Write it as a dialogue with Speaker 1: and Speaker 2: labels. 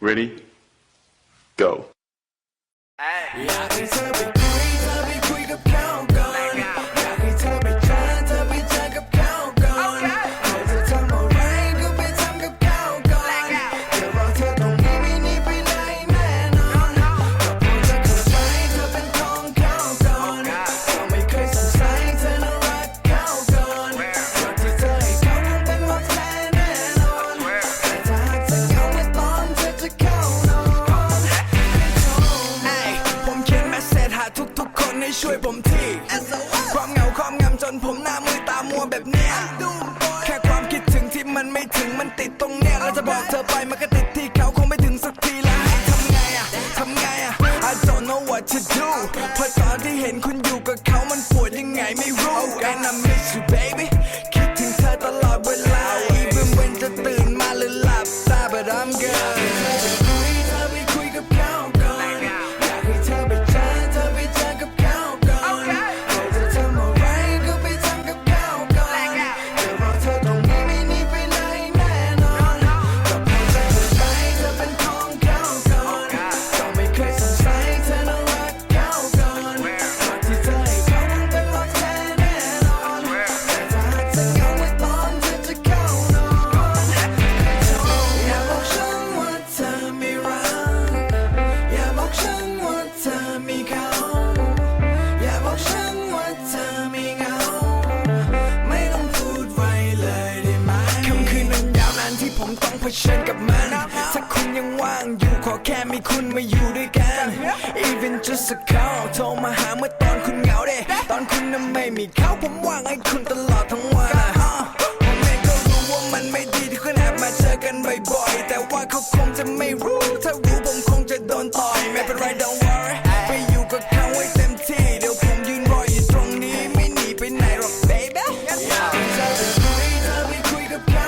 Speaker 1: Ready? Go.
Speaker 2: Hey. ให้ช่วยผมทีความเหงาความงำจนผมหน้ามือตามัวแบบเนี้ยแค่ความคิดถึงที่มันไม่ถึงมันติดตรงเนี้ยเราจะบอกเธอไปมันก็ติดที่เขาคงไม่ถึงสักทีแล้วทำไงอะทำไงอะ I don't know what to do เพราะตอนที่เห็นคุณอยู่กับเขามันปวดยังไงไม่รู้ And I miss you baby ฉันกับมัน ถ้าคุณยังว่างอยู่ขอแค่มีคุณมาอยู่ด้วยกัน even just a call โทรมาหาเมื่อตอนคุณเหงาเด้ตอนคุณนั้นไม่มีเขาผมว่างให้คุณตลอดทั้งวันผมเองก็รู้ว่ามันไม่ดีที่คุณแอบมาเจอกันบ่อยๆแต่ว่าเขาคงจะไม่รู้ ถ้ารู้ผมคงจะโดนต่อยไม่เป็นไร don't worry ไปอยู่กับเขาให้เต็มที่ เดี๋ยวผมยืนรออยู่ตรงนี้ไม่หนีไปไหนหรอก baby อยากจะไปคุยเธไปคุยกับเขา